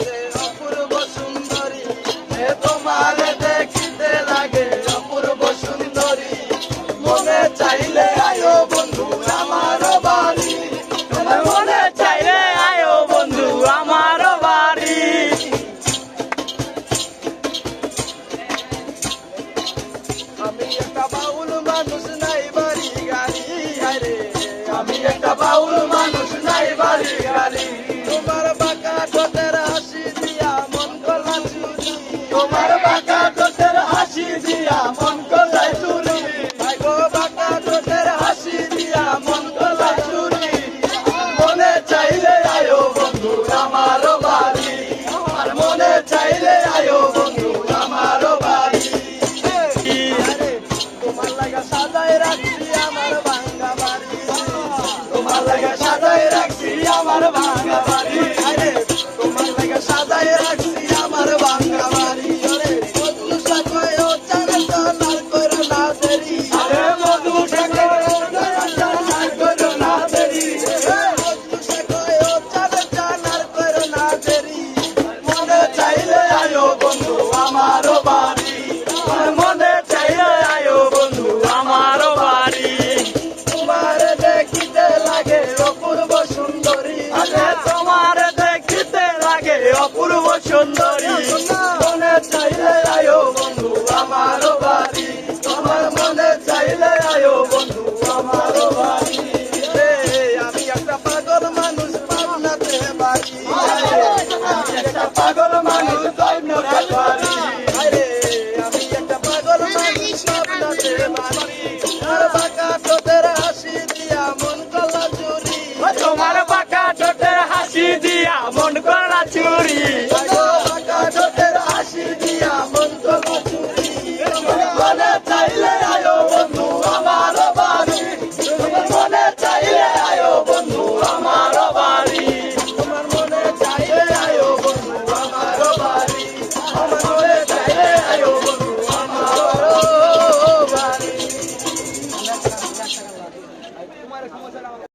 like. তোমার বাঁকা দোষের হাসি দিয়া মন কলাই চুরি। ভাইগো বাঁকা দোষের হাসি দিয়া মন কলাই চুরি। মনে চাইলে আয়ো বন্ধু আমার বাড়ি। আর মনে চাইলে আয়ো বন্ধু আমার বাড়ি। তোমার লাগা সাজায় রাখছি আমার বাঙ্গা বাড়ি। লাগা চাইলে আয়ো বন্ধু আমার পাগল মানুষ পাবনাতে পাগল মানুষ আমি একটা পাগল মানুষ পাবনাতে বাড়ি। আর বাঁকা হাসি দিয়া মন কলা চুরি। তোমার বাঁকা হাসি দিয়া মন কলা চুরি। হাসি দিয়া মন কলা পারে সমস্যা না হলে